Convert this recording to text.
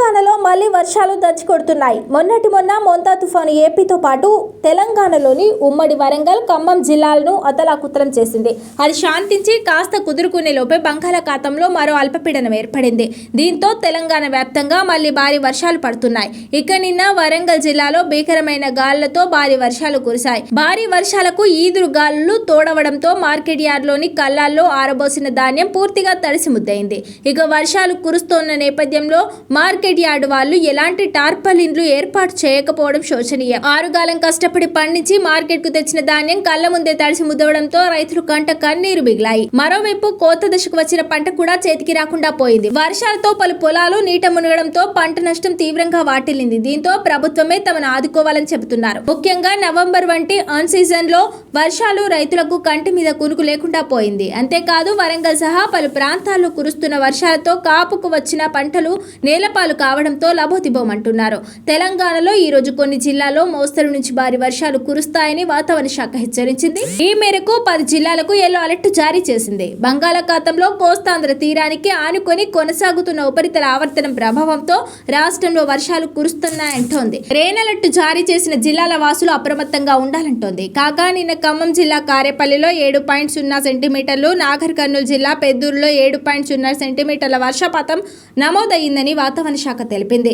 తెలంగాణలో మళ్ళీ వర్షాలు దచ్చికొడుతున్నాయి మొన్నటి మొన్న మొంతా తుఫాను ఏపీతో పాటు తెలంగాణలోని ఉమ్మడి వరంగల్ ఖమ్మం జిల్లాలను అతలాకుతలం చేసింది. అది శాంతించి కాస్త కుదురుకునే లోపే బంగాళాఖాతంలో మరో అల్పపీడనం ఏర్పడింది. దీంతో తెలంగాణ వ్యాప్తంగా మళ్ళీ భారీ వర్షాలు పడుతున్నాయి. ఇక నిన్న వరంగల్ జిల్లాలో భీకరమైన గాలులతో భారీ వర్షాలు కురిశాయి. భారీ వర్షాలకు ఈదురు గాలులు తోడవడంతో మార్కెట్ యార్డ్లోని కళ్ళాల్లో ఆరబోసిన ధాన్యం పూర్తిగా తడిసి ముద్దయింది ఇక వర్షాలు కురుస్తోన్న నేపథ్యంలో మార్కెట్ యార్డు వాళ్ళు ఎలాంటి టార్పలిన్లు ఏర్పాటు చేయకపోవడం శోచనీయం. ఆరుగాలం కష్టపడి పండించి మార్కెట్కు తెచ్చిన ధాన్యం కళ్ళ ముందే తడిసి ముద్దవడంతో రైతులు కంట కన్నీరు మిగిలాయి. మరోవైపు కోత దశకు వచ్చిన పంట కూడా చేతికి రాకుండా పోయింది. వర్షాలతో పలు పొలాలు నీట మునగడంతో పంట నష్టం తీవ్రంగా వాటిల్లింది. దీంతో ప్రభుత్వమే తమను ఆదుకోవాలని చెబుతున్నారు. ముఖ్యంగా నవంబర్ వంటి ఆన్ సీజన్లో వర్షాలు రైతులకు కంటి మీద కునుకు లేకుండా పోయింది. అంతేకాదు వరంగల్ సహా పలు ప్రాంతాల్లో కురుస్తున్న వర్షాలతో కాపుకు వచ్చిన పంటలు నేలపాలు కావడంతో లబోతిబోమంటున్నారు తెలంగాణలో ఈ రోజు కొన్ని జిల్లాల్లో మోస్తరు నుంచి భారీ వర్షాలు కురుస్తాయని వాతావరణ శాఖ హెచ్చరించింది. ఈ మేరకు పది జిల్లాలకు ఎల్లో అలర్ట్ జారీ చేసింది. బంగాళాఖాతంలో కోస్తాంధ్ర తీరానికి ఆనుకొని కొనసాగుతున్న ఉపరితల ఆవర్తనం ప్రభావంతో రాష్ట్రంలో వర్షాలు కురుస్తున్నాయంటోంది. రెయిన్ అలర్ట్ జారీ చేసిన జిల్లాల వాసులు అప్రమత్తంగా ఉండాలంటోంది. కాగా నిన్న ఖమ్మం జిల్లా కారేపల్లిలో ఏడు పాయింట్ సున్నా సెంటీమీటర్లు నాగర్ కర్నూలు జిల్లా పెద్దూరులో ఏడు పాయింట్ సున్నా సెంటీమీటర్ల వర్షపాతం నమోదయ్యిందని వాతావరణ శాఖ శాఖ తెలిపింది.